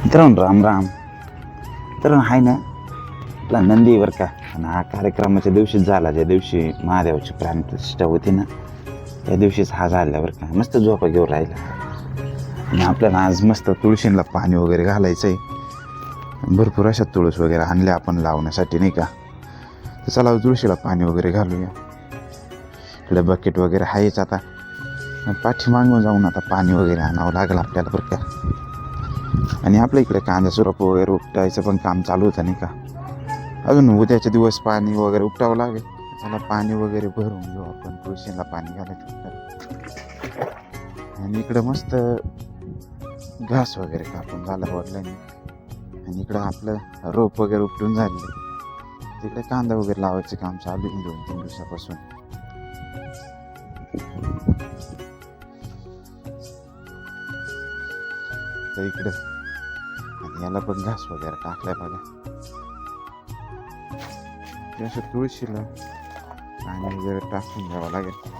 मित्रांनो राम राम तर आहे ना आपला नंदी बरं का आणि हा कार्यक्रमाच्या दिवशीच झाला ज्या दिवशी महादेवाची प्राणप्रतिष्ठा होती ना त्या दिवशीच हा झाल्यावर का मस्त झोपा घेऊन राहिला आणि आपल्याला आज मस्त तुळशीला पाणी वगैरे घालायचं आहे भरपूर अशा तुळस वगैरे आणल्या आपण लावण्यासाठी नाही का तर चला तुळशीला पाणी वगैरे घालूया इकडे बकेट वगैरे आहेच आता पाठीमागून जाऊन आता पाणी वगैरे आणावं लागेल आपल्याला बरं का आणि आपल्या इकडे कांदा सुरप वगैरे उपटायचं पण काम चालू होतं नाही का? अजून उद्याचे दिवस पाणी वगैरे उपटावं लागेल. त्याला पाणी वगैरे भरून घेऊ आपण. तुळशीला पाणी घालायचं आणि इकडं मस्त घास वगैरे कापून झाला वडिलांनी आणि इकडं आपलं रोप वगैरे उपटून झालेलं तिकडे कांदा वगैरे लावायचं काम चालू आहे. दोन तीन दिवसापासून. तर इकडं याला पण घास वगैरे टाकलाय बघा. असं तुळशीला पाणी वगैरे टाकून घ्यावं लागेल.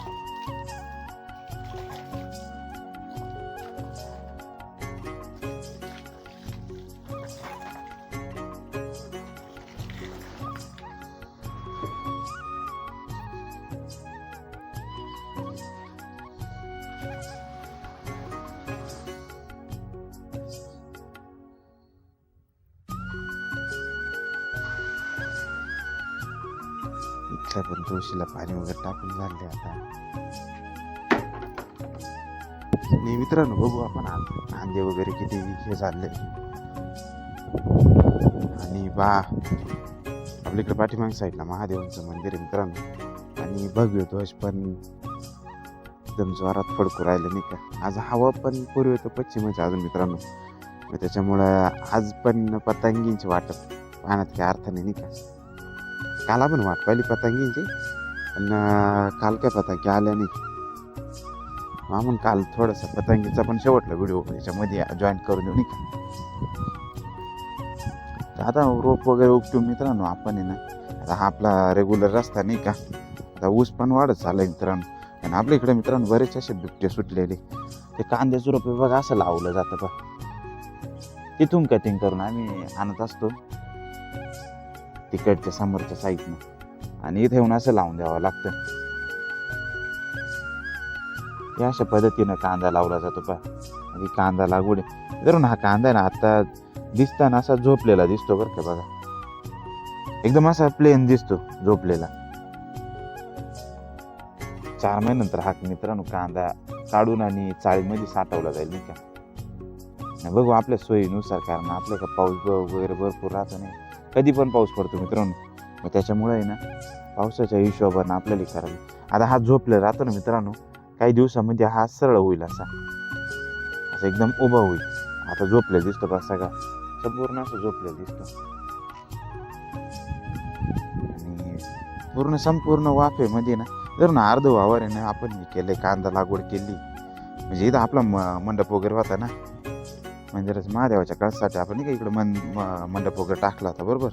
इथल्या पण तुळशीला पाणी वगैरे टाकून झाले आता. मी मित्रांनो बघू आपण आज वगैरे किती हे झाले. आणि बा आपल्या इकडे पाठीमाग साईडला महादेवांचं मंदिर आहे मित्रांनो. आणि भव्य ध्वज पण एकदम जोरात फडकू राहिले नाही का? आज हवा पण पूर्वी होतं पश्चिमच अजून मित्रांनो. मग त्याच्यामुळं आज पण पतंगींची वाटप पाहण्यात काही अर्थ नाही का? काल आपण वाट पाहिली पतंगींची. पण काल काय पतंगी आल्या नाही. म्हणून काल थोडासा पतंगीचा पण शेवटला व्हिडिओ याच्यामध्ये जॉईन करून देऊ नाही का? आता रोप वगैरे उपटून मित्रांनो आपण आहे ना आता हा आपला रेग्युलर रस्ता नाही का? आता ऊस पण वाढत चाललाय मित्रांनो. आणि आपल्या इकडे मित्रांनो बरेच असे बिबटे सुटलेले. ते कांद्याचं रोपे बघा असं लावलं जातं बा तिथून कटिंग करून आम्ही आणत असतो. तिकडच्या समोरच्या साईडनं. आणि इथे येऊन असं लावून द्यावं लागतं. या अशा पद्धतीनं कांदा लावला जातो पा कांदा लागवड धरून हा कांदा ना आता दिसताना असा झोपलेला दिसतो बरं का बघा. एकदम असा प्लेन दिसतो झोपलेला. चार महिन्यानंतर हा मित्रांनो कांदा काढून आणि चाळीमध्ये साठवला जाईल नाही का? बघू आपल्या सोयीनुसार कारण आपल्या का पाऊस वगैरे भरपूर राहतो नाही. कधी पण पाऊस पडतो मित्रांनो. मग त्याच्यामुळे आहे ना पावसाच्या हिशोबानं आपल्याला करायला. आता हा झोपलं राहतो ना मित्रांनो काही दिवसामध्ये हा सरळ होईल असा. असं एकदम उभा होईल. आता झोपलेला दिसतो बा सगळा. संपूर्ण असं झोपले दिसतो. आणि पूर्ण संपूर्ण वाफेमध्ये ना जर ना अर्ध वावर आहे ना आपण हे केलंय कांदा लागवड केली. म्हणजे इथं आपला म- मंडप वगैरे होता ना म्हणजे मंदिराच्या महादेवाच्या कळसाठी आपण नाही का इकडं मन म- मंडप वगैरे टाकला होता बरोबर?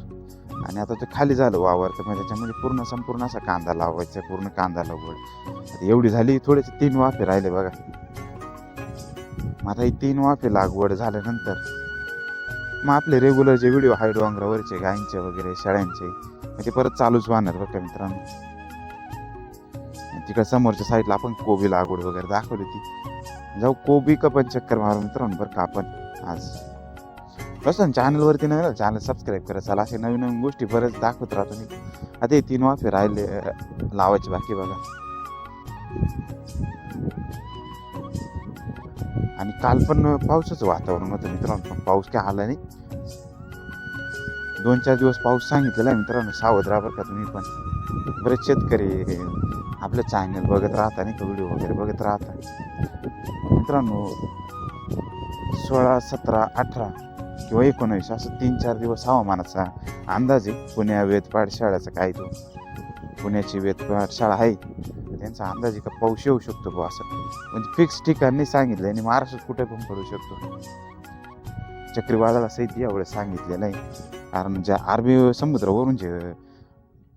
आणि आता ते खाली झालं वावर तर मग त्याच्यामध्ये पूर्ण संपूर्ण असा कांदा लावायचा पूर्ण कांदा लागवड. एवढी झाली थोडेसे तीन वाफे राहिले बघा. मग आता ही तीन वाफे लागवड झाल्यानंतर मग आपले रेग्युलर जे व्हिडिओ हाय डोंगरावरचे गायींचे वगैरे शेळ्यांचे मग ते परत चालूच वाहणार बघा मित्रांनो. तिकडे समोरच्या साईडला आपण कोबी लागवड वगैरे दाखवली होती. जाऊ कोबी का पण चक्कर मारून मित्रांनो बरं का आपण. आज. कसं चॅनलवरती नाही चॅनल सबस्क्राईब करा. चला असे नवीन नवीन गोष्टी बरेच दाखवत राहतो मी. आता हे तीन वाफे राहिले लावायचे बाकी बघा. आणि काल पण पावसाचं वातावरण होतं मित्रांनो पण पाऊस काय आला नाही. दोन चार दिवस पाऊस सांगितलेला आहे मित्रांनो सावध राहा बरं का तुम्ही पण. बरेच शेतकरी आपलं चॅनल बघत राहता नाही का व्हिडिओ वगैरे बघत राहता. मित्रांनो सोळा सतरा अठरा किंवा एकोणावीस असं तीन चार दिवस हवामानाचा अंदाज आहे. पुण्या वेदपाड शाळेचा काय तो? पुण्याची वेदपाड शाळा आहे. त्यांचा अंदाज आहे का पाऊस येऊ शकतो बुवा असं? म्हणजे फिक्स ठिकाणी सांगितलं आणि महाराष्ट्रात कुठे पण पडू शकतो. चक्रीवादळा सहित यावेळेस सांगितलेलं आहे. कारण ज्या अरबी समुद्रावरून जे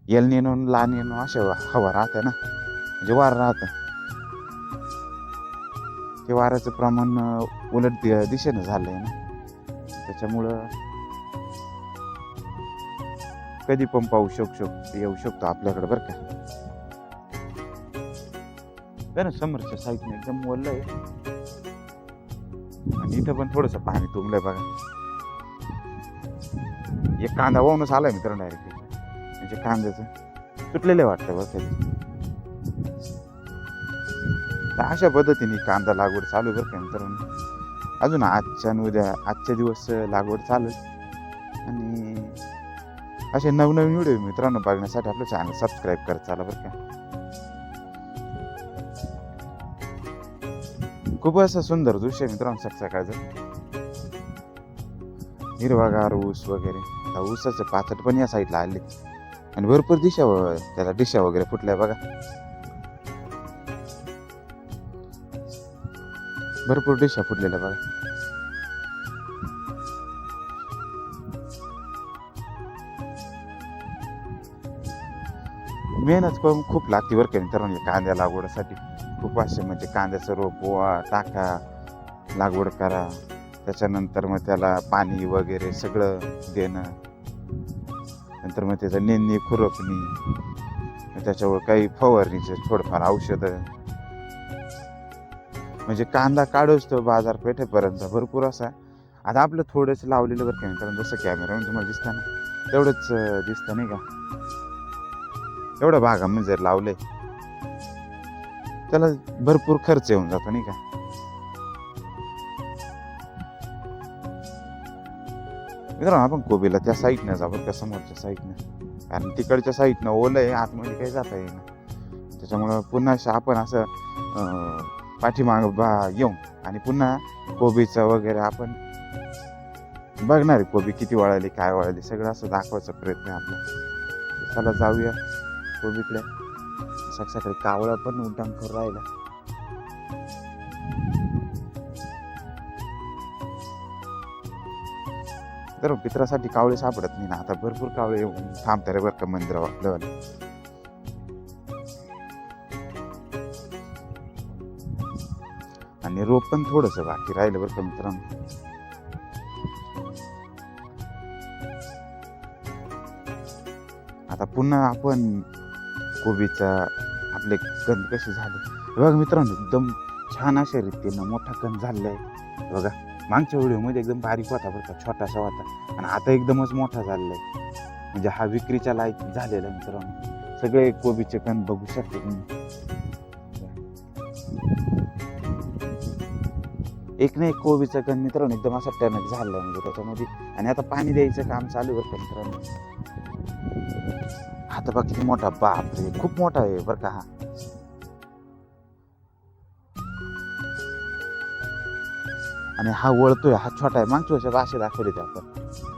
येल नेनो लहान नेनो अशा हवा राहते ना. म्हणजे वार राहतं. ते वाऱ्याचं प्रमाण उलट दि- दिशेनं झालं आहे ना. त्याच्यामुळं कधी पण पाऊस येऊ शकतो येऊ शकतो आपल्याकडे बरं का. बरं समोरच्या साईडने एकदम ओललं आहे. आणि इथं पण थोडंसं पाणी तुंबलंय बघा. एक कांदा वाहूनच आलाय मित्रांनो डायरेक्ट. म्हणजे कांद्याचं. सुटलेलं वाटतं बघ त्याचं तर अशा पद्धतीने कांदा लागवड चालू बरं का मित्रांनो. अजून आजच्या उद्या आजच्या दिवस लागवड चालेल आणि असे नवनवीन व्हिडिओ मित्रांनो बघण्यासाठी आपलं चॅनल सबस्क्राईब करत चाला बरं का. खूप असं सुंदर दृश्य आहे मित्रांनो सकाळचं. हिरवागार ऊस वगैरे. ऊसाचं पाचट पण या साईडला आले आणि भरपूर दिशा त्याला दिशा वगैरे फुटल्या बघा. भरपूर डिशा फुटलेल्या बघा. मेहनत करून खूप लागते बरं का मित्रांनो कांद्या लागवडीसाठी. खूप असे म्हणजे कांद्याचं रोप वा टाका लागवड करा. त्याच्यानंतर मग त्याला पाणी वगैरे सगळं देणं. नंतर मग त्याचं नेंदी खुरपणी. त्याच्यावर काही फवारणीचं थोडंफार औषधं. म्हणजे कांदा काढूच तो बाजारपेठेपर्यंत. भरपूर असा. आता आपलं थोडंसं लावलेलं बरं काय कारण जसं कॅमेरामध्ये तुम्हाला दिसतं ना तेवढंच दिसतं नाही का? तेवढं भागा म्हणजे जर लावले त्याला भरपूर खर्च येऊन जातो नाही का? मित्रांनो आपण कोबीला त्या साईडनं जा बरं का समोरच्या साईडनं. कारण तिकडच्या साईडनं ओलं आहे आतमध्ये काही जाता येईना. त्याच्यामुळं पुन्हा असं आपण असं पाठीमाग बा येऊन. आणि पुन्हा कोबीचं वगैरे आपण बघणार आहे कोबी किती वळाली काय वळाली. सगळं असं दाखवायचा प्रयत्न आपला. चला जाऊया कोबीकडे. सकाळी कावळा पण उड्डाण करून राहिला. तर मित्रासाठी कावळे सापडत नाही ना. आता भरपूर कावळे येऊन थांबतात रे बरं का मंदिरावर. आणि रोप पण थोडस बाकी राहिलं बरं का मित्रांनो. आता पुन्हा आपण कोबीचा आपले कंद कसे झाले. बघा मित्रांनो एकदम छान अशा रीतीनं मोठा कंद झालेला आहे. बघा मागच्या व्हिडिओमध्ये एकदम बारीक होता बरं का छोटासा होता. आणि आता एकदमच मोठा झालेला आहे. म्हणजे हा विक्रीच्या लायक झालेला मित्रांनो. सगळे कोबीचे कंद बघू शकते तुम्ही. एक ना एक कोबीचं कण मित्रांनो एकदम असा टणक झालं म्हणजे त्याच्यामध्ये. आणि आता पाणी द्यायचं काम चालू आहे बरं का मित्रांनो. आता बघ किती मोठा बाप रे खूप मोठा आहे बरं का हा. आणि हा वळतोय हा छोटा आहे. मागच्या वर्षात असे दाखवले ते आपण.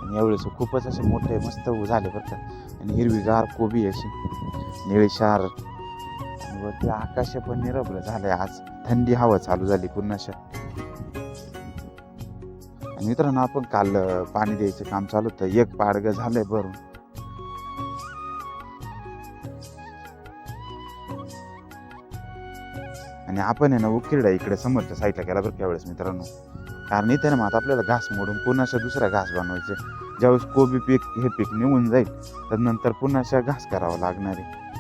आणि यावेळेस खूपच असे मोठे मस्त झाले बरं का. आणि हिरवीगार कोबी अशी. निळीशार व ते आकाश पण निरभ्र झालंय आज. थंडी हवा चालू झाली पूर्ण अशा. मित्रांनो आपण काल पाणी द्यायचं काम चालू होतं. एक पाडगं झालंय भरून. आणि आपण आहे ना उकिरडा इकडे समोरच्या साईडला गेला बरं त्यावेळेस मित्रांनो. कारण इथे ना मग आता आपल्याला घास मोडून पुन्हा अशा दुसरा घास बनवायचे. ज्यावेळेस कोबी पीक हे पीक निघून जाईल तर नंतर पुन्हा अशा घास करावा लागणार आहे.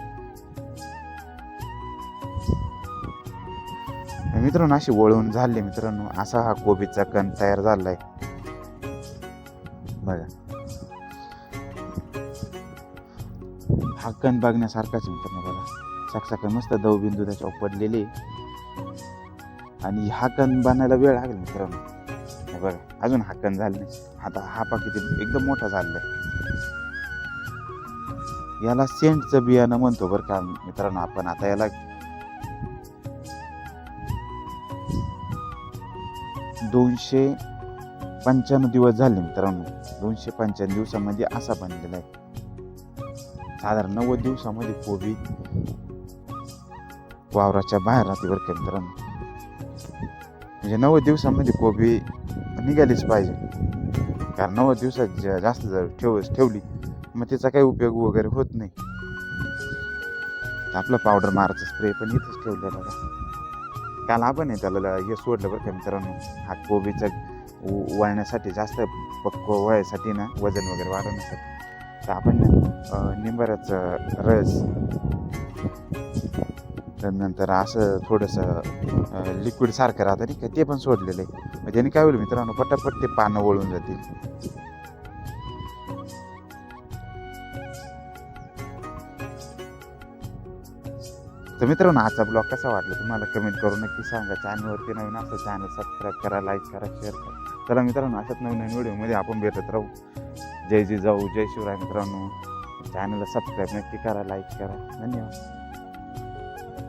मित्रांनो अशी वळून झाले मित्रांनो. असा हा कोबीचा कण तयार झालाय. बघा. हा कण बघण्यासारखाच मित्रांनो बघा. साक्षात मस्त दवबिंदू त्याच्यावर पडलेले आणि हा कण बनायला वेळ लागेल मित्रांनो. बघा अजून हा कण झाला नाही. आता हा पा किती एकदम मोठा झालेला आहे याला सेंटचं बियाणं म्हणतो बरं का मित्रांनो आपण. आता याला दोनशे पंच्याण्णव दिवस झाले मित्रांनो. दोनशे पंच्याण्णव दिवसामध्ये असा बनलेला आहे. साधारण नव्वद दिवसामध्ये कोबी वावराच्या बाहेर राहते बरं का मित्रांनो. म्हणजे नव्वद दिवसामध्ये कोबी निघालीच पाहिजे. कारण नव्वद दिवसात जा- जास्त जर ठेव ठेवली मग त्याचा काही उपयोग वगैरे होत नाही. आपलं पावडर मारायचं स्प्रे पण इथंच ठेवलेलं काल आपण आहे त्याला हे सोडलं बरं का मित्रांनो. हा कोबीचा वळण्यासाठी जास्त पक्व वळायसाठी ना वजन वगैरे वाढवण्यासाठी. तर आपण ना रस त्यानंतर असं थोडंसं लिक्विड सारखं राहतं नाही का ते पण सोडलेलं आहे. मग त्याने काय होईल मित्रांनो पटापट ते पानं वळून जातील. तर मित्रांनो आजचा ब्लॉग कसा वाटला तुम्हाला कमेंट करून नक्की सांगा. चॅनलवरती नवीन असं चॅनल सबस्क्राईब करा लाईक करा शेअर करा. चला मित्रांनो अशाच नवीन नवीन व्हिडिओमध्ये आपण भेटत राहू. जय जी जाऊ जय शिवराय मित्रांनो. चॅनलला सबस्क्राईब नक्की करा लाईक करा. धन्यवाद.